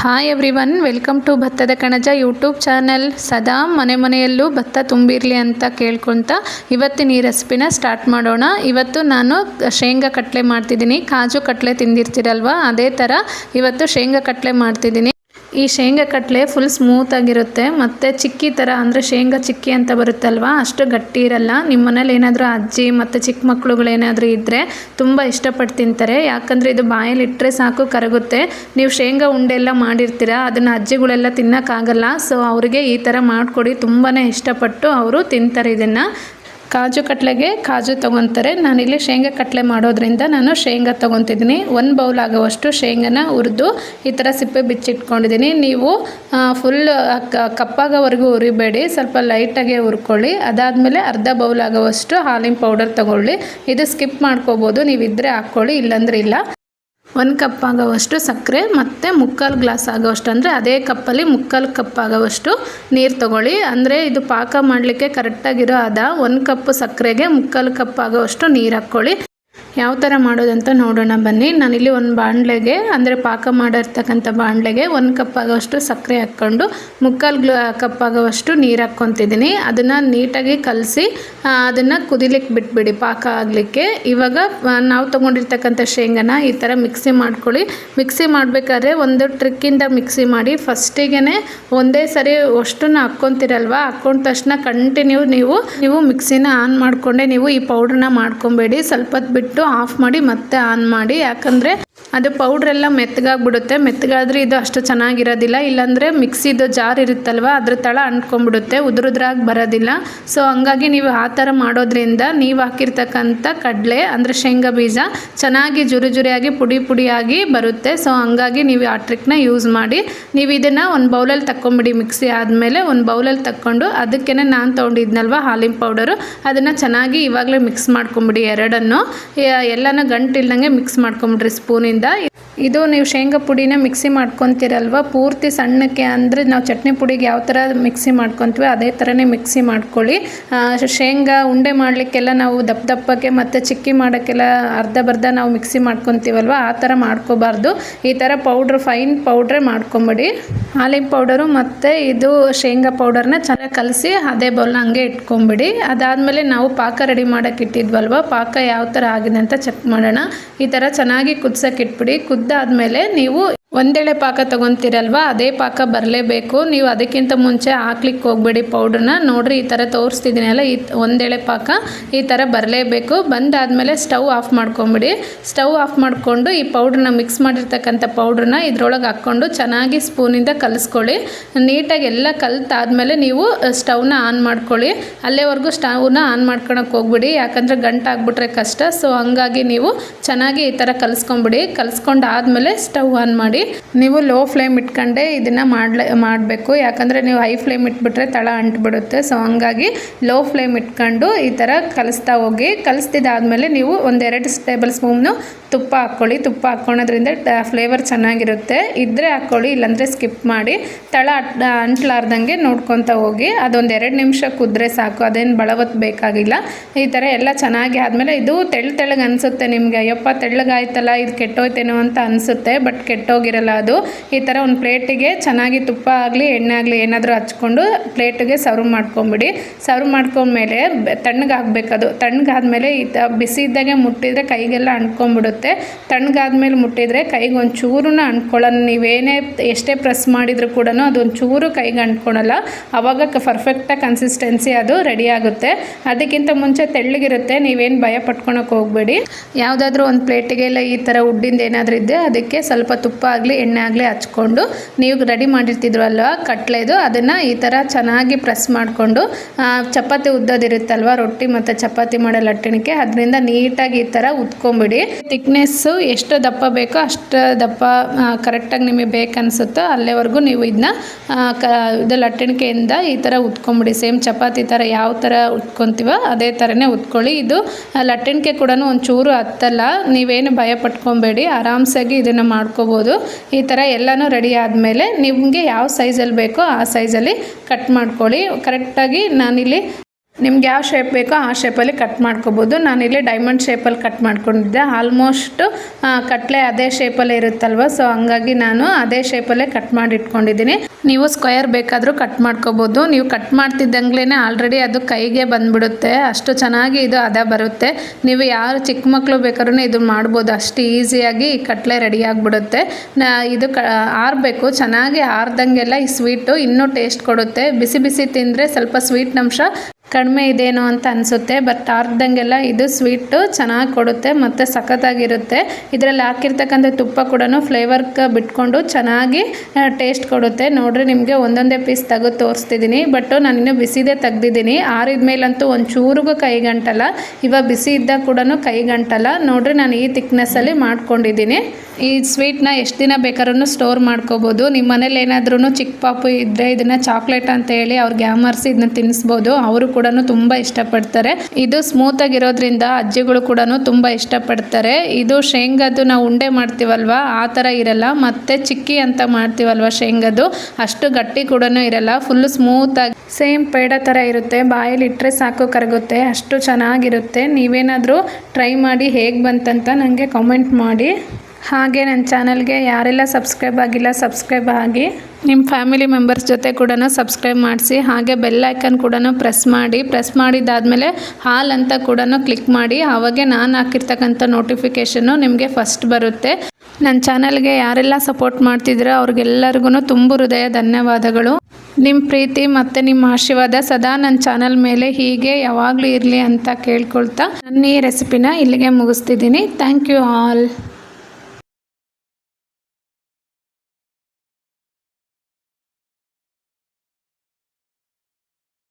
Hi everyone welcome to Bhattada Kanaja YouTube channel ಸದಾ ಮನೆ ಮನೆಯಲ್ಲೂ ಭತ್ತ ತುಂಬಿರಲಿ ಅಂತ ಕೇಳ್ಕೊತ ಇವತ್ತಿನ ಈ ರೆಸಿಪಿನ ಸ್ಟಾರ್ಟ್ ಮಾಡೋಣ. ಇವತ್ತು ನಾನು ಶೇಂಗಾ ಕಟ್ಲೆ ಮಾಡ್ತಿದ್ದೀನಿ. ಕಾಜು ಕಟ್ಲೆ ತಿಂದಿರ್ತೀರಲ್ವ? ಅದೇ ಥರ ಇವತ್ತು ಶೇಂಗಾ ಕಟ್ಲೆ ಮಾಡ್ತಿದ್ದೀನಿ. ಈ ಶೇಂಗಾ ಕಟ್ಲೆ ಫುಲ್ ಸ್ಮೂತಾಗಿರುತ್ತೆ ಮತ್ತು ಚಿಕ್ಕಿ ಥರ ಅಂದರೆ ಶೇಂಗಾ ಚಿಕ್ಕಿ ಅಂತ ಬರುತ್ತಲ್ವಾ? ಅಷ್ಟು ಗಟ್ಟಿ ಇರಲ್ಲ. ನಿಮ್ಮ ಮನೇಲಿ ಏನಾದರೂ ಅಜ್ಜಿ ಮತ್ತು ಚಿಕ್ಕ ಮಕ್ಕಳುಗಳೇನಾದರೂ ಇದ್ದರೆ ತುಂಬ ಇಷ್ಟಪಟ್ಟು ತಿಂತಾರೆ. ಯಾಕಂದರೆ ಇದು ಬಾಯಲ್ಲಿ ಇಟ್ಟರೆ ಸಾಕು, ಕರಗುತ್ತೆ. ನೀವು ಶೇಂಗಾ ಉಂಡೆ ಎಲ್ಲ ಮಾಡಿರ್ತೀರ, ಅದನ್ನು ಅಜ್ಜಿಗಳೆಲ್ಲ ತಿನ್ನೋಕ್ಕಾಗಲ್ಲ ಸೊ ಅವರಿಗೆ ಈ ಥರ ಮಾಡಿಕೊಡಿ. ತುಂಬಾ ಇಷ್ಟಪಟ್ಟು ಅವರು ತಿಂತಾರೆ ಇದನ್ನು. ಕಾಜು ಕಟ್ಲೆಗೆ ಕಾಜು ತೊಗೊತಾರೆ. ನಾನಿಲ್ಲಿ ಶೇಂಗಾ ಕಟ್ಲೆ ಮಾಡೋದ್ರಿಂದ ನಾನು ಶೇಂಗಾ ತೊಗೊತಿದ್ದೀನಿ. ಒಂದು ಬೌಲ್ ಆಗುವಷ್ಟು ಶೇಂಗಾನ ಹುರಿದು ಈ ಥರ ಸಿಪ್ಪೆ ಬಿಚ್ಚಿಟ್ಕೊಂಡಿದ್ದೀನಿ. ನೀವು ಫುಲ್ ಕಪ್ಪಾಗೋವರೆಗೂ ಹುರಿಬೇಡಿ. ಸ್ವಲ್ಪ ಲೈಟಾಗೆ ಹುರ್ಕೊಳ್ಳಿ. ಅದಾದಮೇಲೆ ಅರ್ಧ ಬೌಲ್ ಆಗುವಷ್ಟು ಹಾಲಿನ ಪೌಡರ್ ತೊಗೊಳ್ಳಿ. ಇದು ಸ್ಕಿಪ್ ಮಾಡ್ಕೋಬೋದು. ನೀವಿದ್ದರೆ ಹಾಕ್ಕೊಳ್ಳಿ. ಇಲ್ಲಾಂದ್ರೆ ಇಲ್ಲ. ಒಂದು ಕಪ್ ಆಗೋವಷ್ಟು ಸಕ್ಕರೆ, ಮತ್ತು ಮುಕ್ಕಾಲು ಗ್ಲಾಸ್ ಆಗೋವಷ್ಟು ಅಂದರೆ ಅದೇ ಕಪ್ಪಲ್ಲಿ ಮುಕ್ಕಾಲು ಕಪ್ ಆಗೋವಷ್ಟು ನೀರು ತಗೊಳ್ಳಿ. ಅಂದರೆ ಇದು ಪಾಕ ಮಾಡಲಿಕ್ಕೆ ಕರೆಕ್ಟಾಗಿರೋ ಅದ ಒಂದು ಕಪ್ ಸಕ್ಕರೆಗೆ ಮುಕ್ಕಾಲು ಕಪ್ ಆಗೋವಷ್ಟು ನೀರು ಹಾಕ್ಕೊಳ್ಳಿ. ಯಾವ ಥರ ಮಾಡೋದಂತ ನೋಡೋಣ ಬನ್ನಿ. ನಾನಿಲ್ಲಿ ಒಂದು ಬಾಣಲೆಗೆ, ಅಂದರೆ ಪಾಕ ಮಾಡಿರ್ತಕ್ಕಂಥ ಬಾಣಲೆಗೆ ಒಂದು ಕಪ್ ಆಗೋವಷ್ಟು ಸಕ್ಕರೆ ಹಾಕ್ಕೊಂಡು, ಮುಕ್ಕಾಲು ಗ್ಲ, ಕಪ್ ಆಗೋವಷ್ಟು ನೀರು ಹಾಕ್ಕೊತಿದ್ದೀನಿ. ಅದನ್ನು ನೀಟಾಗಿ ಕಲಸಿ ಅದನ್ನು ಕುದಿಲಿಕ್ಕೆ ಬಿಟ್ಬಿಡಿ ಪಾಕ ಆಗಲಿಕ್ಕೆ. ಇವಾಗ ನಾವು ತೊಗೊಂಡಿರ್ತಕ್ಕಂಥ ಶೇಂಗಾನ ಈ ಥರ ಮಿಕ್ಸಿ ಮಾಡ್ಕೊಳ್ಳಿ. ಮಿಕ್ಸಿ ಮಾಡಬೇಕಾದ್ರೆ ಒಂದು ಟ್ರಿಕ್ಕಿಂದ ಮಿಕ್ಸಿ ಮಾಡಿ ಫಸ್ಟಿಗೆ ಒಂದೇ ಸರಿ ಅಷ್ಟನ್ನು ಹಾಕ್ಕೊತಿರಲ್ವ? ಹಾಕ್ಕೊಂಡ ತಕ್ಷಣ ಕಂಟಿನ್ಯೂ ನೀವು ನೀವು ಮಿಕ್ಸಿನ ಆನ್ ಮಾಡಿಕೊಂಡೆ ನೀವು ಈ ಪೌಡ್ರನ್ನ ಮಾಡ್ಕೊಬೇಡಿ. ಸ್ವಲ್ಪ ಹೊತ್ತು ಬಿಟ್ಟು ಆಫ್ ಮಾಡಿ ಮತ್ತೆ ಆನ್ ಮಾಡಿ ಯಾಕಂದರೆ ಅದು ಪೌಡ್ರೆಲ್ಲ ಮೆತ್ತಗಾಗ್ಬಿಡುತ್ತೆ. ಮೆತ್ತಗಾದ್ರೆ ಇದು ಅಷ್ಟು ಚೆನ್ನಾಗಿರೋದಿಲ್ಲ. ಇಲ್ಲಾಂದರೆ ಮಿಕ್ಸಿದು ಜಾರ್ ಇರುತ್ತಲ್ವ, ಅದ್ರ ತಳ ಅಂಟ್ಕೊಂಡ್ಬಿಡುತ್ತೆ. ಉದುರುದ್ರಾಗಿ ಬರೋದಿಲ್ಲ. ಸೊ ಹಂಗಾಗಿ ನೀವು ಆ ಥರ ಮಾಡೋದ್ರಿಂದ ನೀವು ಹಾಕಿರ್ತಕ್ಕಂಥ ಕಡಲೆ, ಅಂದರೆ ಶೇಂಗಾ ಬೀಜ ಚೆನ್ನಾಗಿ ಜುರಿ ಜುರಿಯಾಗಿ, ಪುಡಿ ಪುಡಿಯಾಗಿ ಬರುತ್ತೆ. ಸೊ ಹಂಗಾಗಿ ನೀವು ಆ ಟ್ರಿಕ್ನ ಯೂಸ್ ಮಾಡಿ, ನೀವು ಇದನ್ನು ಒಂದು ಬೌಲಲ್ಲಿ ತಕ್ಕೊಂಬಿಡಿ. ಮಿಕ್ಸಿ ಆದಮೇಲೆ ಒಂದು ಬೌಲಲ್ಲಿ ತಕ್ಕೊಂಡು ಅದಕ್ಕೇ ನಾನು ತೊಗೊಂಡಿದ್ನಲ್ವ, ಹಾಲಿನ ಪೌಡರು ಅದನ್ನು ಚೆನ್ನಾಗಿ ಇವಾಗಲೇ ಮಿಕ್ಸ್ ಮಾಡ್ಕೊಂಬಿಡಿ ಎರಡನ್ನು. ಎಲ್ಲನೂ ಗಂಟಿಲ್ದಂಗೆ ಮಿಕ್ಸ್ ಮಾಡ್ಕೊಂಬಿಡ್ರಿ ಸ್ಪೂನಿಂದ ಇದು ನೀವು ಶೇಂಗಾ ಪುಡಿನ ಮಿಕ್ಸಿ ಮಾಡ್ಕೊತೀರಲ್ವ? ಪೂರ್ತಿ ಸಣ್ಣಕ್ಕೆ ಅಂದರೆ ನಾವು ಚಟ್ನಿ ಪುಡಿಗೆ ಯಾವ ಥರ ಮಿಕ್ಸಿ ಮಾಡ್ಕೊತೀವಿ ಅದೇ ಥರನೇ ಮಿಕ್ಸಿ ಮಾಡ್ಕೊಳ್ಳಿ. ಶೇಂಗಾ ಉಂಡೆ ಮಾಡಲಿಕ್ಕೆಲ್ಲ ನಾವು ದಪ್ಪ ದಪ್ಪಕ್ಕೆ ಮತ್ತು ಚಿಕ್ಕಿ ಮಾಡೋಕ್ಕೆಲ್ಲ ಅರ್ಧ ಬರ್ಧ ನಾವು ಮಿಕ್ಸಿ ಮಾಡ್ಕೊತೀವಲ್ವ? ಆ ಥರ ಮಾಡ್ಕೋಬಾರ್ದು. ಈ ಥರ ಪೌಡ್ರ್, ಫೈನ್ ಪೌಡ್ರೇ ಮಾಡ್ಕೊಂಬಿಡಿ. ಹಾಲಿನ ಪೌಡರು ಮತ್ತು ಇದು ಶೇಂಗಾ ಪೌಡರ್ನ ಚೆನ್ನಾಗಿ ಕಲಸಿ ಅದೇ ಬೌಲ್ನ ಹಂಗೆ ಇಟ್ಕೊಂಬಿಡಿ. ಅದಾದಮೇಲೆ ನಾವು ಪಾಕ ರೆಡಿ ಮಾಡೋಕ್ಕೆ ಇಟ್ಟಿದ್ವಲ್ವ? ಪಾಕ ಯಾವ ಥರ ಆಗಿದೆ ಅಂತ ಚೆಕ್ ಮಾಡೋಣ. ಈ ಥರ ಚೆನ್ನಾಗಿ ಕುದ್ಸಕ್ಕೆ ಇಟ್ಬಿಡಿ ಕುದ್ದಾದ್ಮೇಲೆ ನೀವು ಒಂದೆಳೆ ಪಾಕ ತೊಗೊತೀರಲ್ವ? ಅದೇ ಪಾಕ ಬರಲೇಬೇಕು. ನೀವು ಅದಕ್ಕಿಂತ ಮುಂಚೆ ಹಾಕ್ಲಿಕ್ಕೆ ಹೋಗ್ಬೇಡಿ ಪೌಡ್ರನ್ನ. ನೋಡ್ರಿ, ಈ ಥರ ತೋರಿಸ್ತಿದ್ದೀನಲ್ಲ ಈ ಒಂದೆಳೆ ಪಾಕ. ಈ ಥರ ಬರಲೇಬೇಕು. ಬಂದಾದಮೇಲೆ ಸ್ಟವ್ ಆಫ್ ಮಾಡ್ಕೊಂಬಿಡಿ. ಸ್ಟವ್ ಆಫ್ ಮಾಡಿಕೊಂಡು ಈ ಪೌಡ್ರನ್ನ ಮಿಕ್ಸ್ ಮಾಡಿರ್ತಕ್ಕಂಥ ಪೌಡ್ರನ್ನ ಇದ್ರೊಳಗೆ ಹಾಕ್ಕೊಂಡು ಚೆನ್ನಾಗಿ ಸ್ಪೂನಿಂದ ಕಲಿಸ್ಕೊಳ್ಳಿ. ನೀಟಾಗಿ ಎಲ್ಲ ಕಲ್ತಾದ್ಮೇಲೆ ನೀವು ಸ್ಟವ್ನ ಆನ್ ಮಾಡ್ಕೊಳ್ಳಿ. ಅಲ್ಲೇವರೆಗೂ ಸ್ಟವ್ನ ಆನ್ ಮಾಡ್ಕೊಳಕ್ಕೆ ಹೋಗ್ಬಿಡಿ. ಯಾಕಂದರೆ ಗಂಟಾಗ್ಬಿಟ್ರೆ ಕಷ್ಟ. ಸೊ, ಹಂಗಾಗಿ ನೀವು ಚೆನ್ನಾಗಿ ಈ ಥರ ಕಲಿಸ್ಕೊಂಬಿಡಿ. ಕಲಿಸ್ಕೊಂಡಾದ್ಮೇಲೆ ಸ್ಟವ್ ಆನ್ ಮಾಡಿ. ನೀವು ಲೋ ಫ್ಲೇಮ್ ಇಟ್ಕೊಂಡೆ ಇದನ್ನು ಮಾಡಲೇ, ಮಾಡಬೇಕು. ಯಾಕಂದರೆ ನೀವು ಹೈ ಫ್ಲೇಮ್ ಇಟ್ಬಿಟ್ರೆ ತಳ ಅಂಟ್ಬಿಡುತ್ತೆ. ಸೊ ಹಂಗಾಗಿ ಲೋ ಫ್ಲೇಮ್ ಇಟ್ಕೊಂಡು ಈ ಥರ ಕಲಿಸ್ತಾ ಹೋಗಿ, ಕಲಿಸ್ತಿದ್ದಾದಮೇಲೆ ನೀವು ಒಂದೆರಡು ಟೇಬಲ್ ಸ್ಪೂನು ತುಪ್ಪ ಹಾಕ್ಕೊಳ್ಳಿ. ತುಪ್ಪ ಹಾಕ್ಕೊಳೋದ್ರಿಂದ ಫ್ಲೇವರ್ ಚೆನ್ನಾಗಿರುತ್ತೆ. ಇದ್ದರೆ ಹಾಕ್ಕೊಳ್ಳಿ, ಇಲ್ಲಾಂದರೆ ಸ್ಕಿಪ್ ಮಾಡಿ. ತಳ ಅಂಟ್ಲಾರ್ದಂಗೆ ನೋಡ್ಕೊತ ಹೋಗಿ ಅದೊಂದು ಎರಡು ನಿಮಿಷ ಕುದ್ರೆ ಸಾಕು. ಅದೇನು ಬಳವತ್ತು ಬೇಕಾಗಿಲ್ಲ. ಈ ಥರ ಎಲ್ಲ ಚೆನ್ನಾಗಿ ಆದಮೇಲೆ ಇದು ತೆಳ್ಳ ತೆಳಗೆ ಅನಿಸುತ್ತೆ ನಿಮಗೆ. ಅಯ್ಯಪ್ಪ, ತೆಳ್ಳಗಾಯ್ತಲ್ಲ, ಇದು ಕೆಟ್ಟೋಯ್ತೇನೋ ಅಂತ ಅನಿಸುತ್ತೆ. ಬಟ್ ಕೆಟ್ಟೋಗಿರಲ್ಲ ಅದು. ಈ ಥರ ಒಂದು ಪ್ಲೇಟಿಗೆ ಚೆನ್ನಾಗಿ ತುಪ್ಪ ಆಗಲಿ, ಎಣ್ಣೆ ಆಗಲಿ ಏನಾದರೂ ಹಚ್ಕೊಂಡು ಪ್ಲೇಟಿಗೆ ಸರ್ವ್ ಮಾಡ್ಕೊಂಬಿಡಿ. ಸರ್ವ್ ಮಾಡ್ಕೊಂಡ್ಮೇಲೆ ತಣ್ಣಗಾಗ್ಬೇಕು ಅದು ತಣ್ಣಗಾದ್ಮೇಲೆ ಈ ತ ಬಿಸಿ ಇದ್ದಾಗೆ ಮುಟ್ಟಿದರೆ ಕೈಗೆಲ್ಲ ಅಂಟ್ಕೊಂಡ್ಬಿಡುತ್ತೆ. ತಣ್ಣಗಾದ್ಮೇಲೆ ಮುಟ್ಟಿದರೆ ಕೈಗೆ ಒಂದು ಚೂರನ್ನ ಅಂಟ್ಕೊಳ್ಳೋಣ ನೀವೇನೇ ಎಷ್ಟೇ ಪ್ರೆಸ್ ಮಾಡಿದರೂ ಕೂಡ ಅದೊಂದು ಚೂರು ಕೈಗೆ ಅಂಟ್ಕೊಳ್ಳಲ್ಲ ಆವಾಗ ಪರ್ಫೆಕ್ಟಾಗಿ ಕನ್ಸಿಸ್ಟೆನ್ಸಿ ಅದು ರೆಡಿ ಆಗುತ್ತೆ. ಅದಕ್ಕಿಂತ ಮುಂಚೆ ತೆಳ್ಳಗಿರುತ್ತೆ. ನೀವೇನು ಭಯ ಪಟ್ಕೊಳಕ್ಕೆ ಹೋಗಬೇಡಿ. ಯಾವುದಾದ್ರೂ ಒಂದು ಪ್ಲೇಟಿಗೆಲ್ಲ ಈ ಥರ ಉಡ್ಡಿಂದ ಏನಾದರೂ ಇದ್ದರೆ ಅದಕ್ಕೆ ಸ್ವಲ್ಪ ತುಪ್ಪ ಆಗಲಿ, ಎಣ್ಣೆ ಆಗಲಿ ಹಚ್ಕೊಂಡು ನೀವು ರೆಡಿ ಮಾಡಿರ್ತಿದ್ರಲ್ವ ಕಟ್ಲೆದು, ಅದನ್ನು ಈ ಥರ ಚೆನ್ನಾಗಿ ಪ್ರೆಸ್ ಮಾಡಿಕೊಂಡು ಚಪಾತಿ ಉದ್ದದಿರುತ್ತಲ್ವ, ರೊಟ್ಟಿ ಮತ್ತು ಚಪಾತಿ ಮಾಡೋ ಲಟ್ಟಣಿಕೆ, ಅದರಿಂದ ನೀಟಾಗಿ ಈ ಥರ ಉತ್ಕೊಂಬಿಡಿ ಥಿಕ್ನೆಸ್ಸು ಎಷ್ಟು ದಪ್ಪ ಬೇಕೋ ಅಷ್ಟು ದಪ್ಪ ಕರೆಕ್ಟಾಗಿ ನಿಮಗೆ ಬೇಕನ್ಸುತ್ತೋ ಅಲ್ಲೇವರೆಗೂ ನೀವು ಇದನ್ನ ಕ, ಇದು ಲಟ್ಟಣಿಕೆಯಿಂದ ಈ ಥರ ಉತ್ಕೊಂಬಿಡಿ ಸೇಮ್ ಚಪಾತಿ ಥರ ಯಾವ ಥರ ಉತ್ಕೊತೀವೋ ಅದೇ ಥರನೇ ಉತ್ಕೊಳ್ಳಿ ಇದು ಲಟ್ಟಣಿಕೆ ಕೂಡ ಒಂಚೂರು ಚೂರು ಹತ್ತಲ್ಲ, ನೀವೇನು ಭಯ ಪಟ್ಕೊಬೇಡಿ, ಆರಾಮ್ಸಾಗಿ ಇದನ್ನು ಮಾಡ್ಕೋಬೋದು. ಈ ಥರ ಎಲ್ಲನೂ ರೆಡಿ ಆದಮೇಲೆ ನಿಮಗೆ ಯಾವ ಸೈಜಲ್ಲಿ ಬೇಕೋ ಆ ಸೈಜಲ್ಲಿ ಕಟ್ ಮಾಡ್ಕೊಳ್ಳಿ. ಕರೆಕ್ಟಾಗಿ ನಾನಿಲ್ಲಿ ನಿಮ್ಗೆ ಯಾವ ಶೇಪ್ ಬೇಕೋ ಆ ಶೇಪಲ್ಲಿ ಕಟ್ ಮಾಡ್ಕೋಬೋದು. ನಾನಿಲ್ಲಿ ಡೈಮಂಡ್ ಶೇಪಲ್ಲಿ ಕಟ್ ಮಾಡ್ಕೊಂಡಿದ್ದೆ. ಆಲ್ಮೋಸ್ಟ್ ಕಟ್ಲೆ ಅದೇ ಶೇಪಲ್ಲೇ ಇರುತ್ತಲ್ವ? ಸೊ ಹಂಗಾಗಿ ನಾನು ಅದೇ ಶೇಪಲ್ಲೇ ಕಟ್ ಮಾಡಿ ಇಟ್ಕೊಂಡಿದ್ದೀನಿ ನೀವು ಸ್ಕ್ವೇರ್ ಬೇಕಾದರೂ ಕಟ್ ಮಾಡ್ಕೋಬೋದು. ನೀವು ಕಟ್ ಮಾಡ್ತಿದ್ದಂಗ್ಲೇ ಆಲ್ರೆಡಿ ಅದು ಕೈಗೆ ಬಂದ್ಬಿಡುತ್ತೆ. ಅಷ್ಟು ಚೆನ್ನಾಗಿ ಇದು ಅದ ಬರುತ್ತೆ. ನೀವು ಯಾರು ಚಿಕ್ಕ ಮಕ್ಕಳು ಬೇಕಾದ್ರೂ ಇದು ಮಾಡ್ಬೋದು. ಅಷ್ಟು ಈಸಿಯಾಗಿ ಈ ಕಟ್ಲೆ ರೆಡಿ ಆಗಿಬಿಡುತ್ತೆ. ಇದು ಕ, ಆರಬೇಕು. ಚೆನ್ನಾಗಿ ಆರ್ದಂಗೆಲ್ಲ ಈ ಸ್ವೀಟು ಇನ್ನೂ ಟೇಸ್ಟ್ ಕೊಡುತ್ತೆ. ಬಿಸಿ ಬಿಸಿ ತಿಂದರೆ ಸ್ವಲ್ಪ ಸ್ವೀಟ್ ಅಂಶ ಕಡಿಮೆ ಇದೇನೋ ಅಂತ ಅನಿಸುತ್ತೆ ಬಟ್ ಆರ್ದಂಗೆಲ್ಲ ಇದು ಸ್ವೀಟು ಚೆನ್ನಾಗಿ ಕೊಡುತ್ತೆ ಮತ್ತು ಸಖತ್ತಾಗಿರುತ್ತೆ. ಇದರಲ್ಲಿ ಹಾಕಿರ್ತಕ್ಕಂಥ ತುಪ್ಪ ಕೂಡ ಫ್ಲೇವರ್ಗೆ ಬಿಟ್ಕೊಂಡು ಚೆನ್ನಾಗಿ ಟೇಸ್ಟ್ ಕೊಡುತ್ತೆ. ನೋಡಿರಿ ನಿಮಗೆ ಒಂದೊಂದೇ ಪೀಸ್ ತೆಗೆದು ತೋರಿಸ್ತಿದ್ದೀನಿ ಬಟ್ ನಾನು ಇನ್ನೂ ಬಿಸಿದೇ ತೆಗ್ದಿದ್ದೀನಿ. ಆರಿದ ಮೇಲಂತೂ ಒಂಚೂರಿಗೂ ಕೈಗಂಟಲ್ಲ ಇವಾಗ ಬಿಸಿ ಇದ್ದಾಗ ಕೂಡ ಕೈಗಂಟಲ್ಲ. ನೋಡಿರಿ ನಾನು ಈ ತಿಕ್ನೆಸ್ಸಲ್ಲಿ ಮಾಡ್ಕೊಂಡಿದ್ದೀನಿ ಈ ಸ್ವೀಟ್ನ ಎಷ್ಟು ದಿನ ಬೇಕಾದ್ರೂ ಸ್ಟೋರ್ ಮಾಡ್ಕೋಬೋದು. ನಿಮ್ಮ ಮನೇಲಿ ಏನಾದ್ರೂ ಚಿಕ್ಕ ಪಾಪು ಇದ್ದರೆ ಇದನ್ನು ಚಾಕ್ಲೇಟ್ ಅಂತ ಹೇಳಿ ಅವ್ರಿಗೆ ಯಾಮರ್ಸಿ ಇದನ್ನ ತಿನ್ನಿಸ್ಬೋದು ಅವರು ಕೂಡ ತುಂಬ ಇಷ್ಟಪಡ್ತಾರೆ. ಇದು ಸ್ಮೂತ್ ಆಗಿರೋದ್ರಿಂದ ಅಜ್ಜಿಗಳು ಕೂಡ ತುಂಬ ಇಷ್ಟಪಡ್ತಾರೆ. ಇದು ಶೇಂಗಾದು ನಾವು ಉಂಡೆ ಮಾಡ್ತೀವಲ್ವಾ? ಆ ಥರ ಇರಲ್ಲ. ಮತ್ತೆ ಚಿಕ್ಕಿ ಅಂತ ಮಾಡ್ತೀವಲ್ವ ಶೇಂಗದ್ದು? ಅಷ್ಟು ಗಟ್ಟಿ ಕೂಡ ಇರಲ್ಲ. ಫುಲ್ ಸ್ಮೂತ್ ಆಗಿ ಸೇಮ್ ಪೇಡ ಥರ ಇರುತ್ತೆ. ಬಾಯಲ್ಲಿ ಇಟ್ಟರೆ ಸಾಕು ಕರಗುತ್ತೆ. ಅಷ್ಟು ಚೆನ್ನಾಗಿರುತ್ತೆ. ನೀವೇನಾದರೂ ಟ್ರೈ ಮಾಡಿ ಹೇಗೆ ಬಂತಂತ ನನಗೆ ಕಾಮೆಂಟ್ ಮಾಡಿ. ಹಾಗೆ ನನ್ನ ಚಾನಲ್ಗೆ ಯಾರೆಲ್ಲ ಸಬ್ಸ್ಕ್ರೈಬ್ ಆಗಿಲ್ಲ ಸಬ್ಸ್ಕ್ರೈಬ್ ಆಗಿ. ನಿಮ್ಮ ಫ್ಯಾಮಿಲಿ ಮೆಂಬರ್ಸ್ ಜೊತೆ ಕೂಡ ಸಬ್ಸ್ಕ್ರೈಬ್ ಮಾಡಿಸಿ, ಹಾಗೆ ಬೆಲ್ ಐಕನ್ ಕೂಡ ಪ್ರೆಸ್ ಮಾಡಿ, ಪ್ರೆಸ್ ಮಾಡಿದಾದಮೇಲೆ ಹಾಲ್ ಅಂತ ಕೂಡ ಕ್ಲಿಕ್ ಮಾಡಿ ಆವಾಗೆ ನಾನು ಹಾಕಿರ್ತಕ್ಕಂಥ ನೋಟಿಫಿಕೇಷನ್ನು ನಿಮಗೆ ಫಸ್ಟ್ ಬರುತ್ತೆ. ನನ್ನ ಚಾನಲ್ಗೆ ಯಾರೆಲ್ಲ ಸಪೋರ್ಟ್ ಮಾಡ್ತಿದ್ದೀರೋ ಅವ್ರಿಗೆಲ್ಲರಿಗೂ ತುಂಬ ಹೃದಯ ಧನ್ಯವಾದಗಳು. ನಿಮ್ಮ ಪ್ರೀತಿ ಮತ್ತು ನಿಮ್ಮ ಆಶೀರ್ವಾದ ಸದಾ ನನ್ನ ಚಾನಲ್ ಮೇಲೆ ಹೀಗೆ ಯಾವಾಗಲೂ ಇರಲಿ ಅಂತ ಕೇಳ್ಕೊಳ್ತಾ ನನ್ನ ಈ ರೆಸಿಪಿನ ಇಲ್ಲಿಗೆ ಮುಗಿಸ್ತಿದ್ದೀನಿ. Thank you all.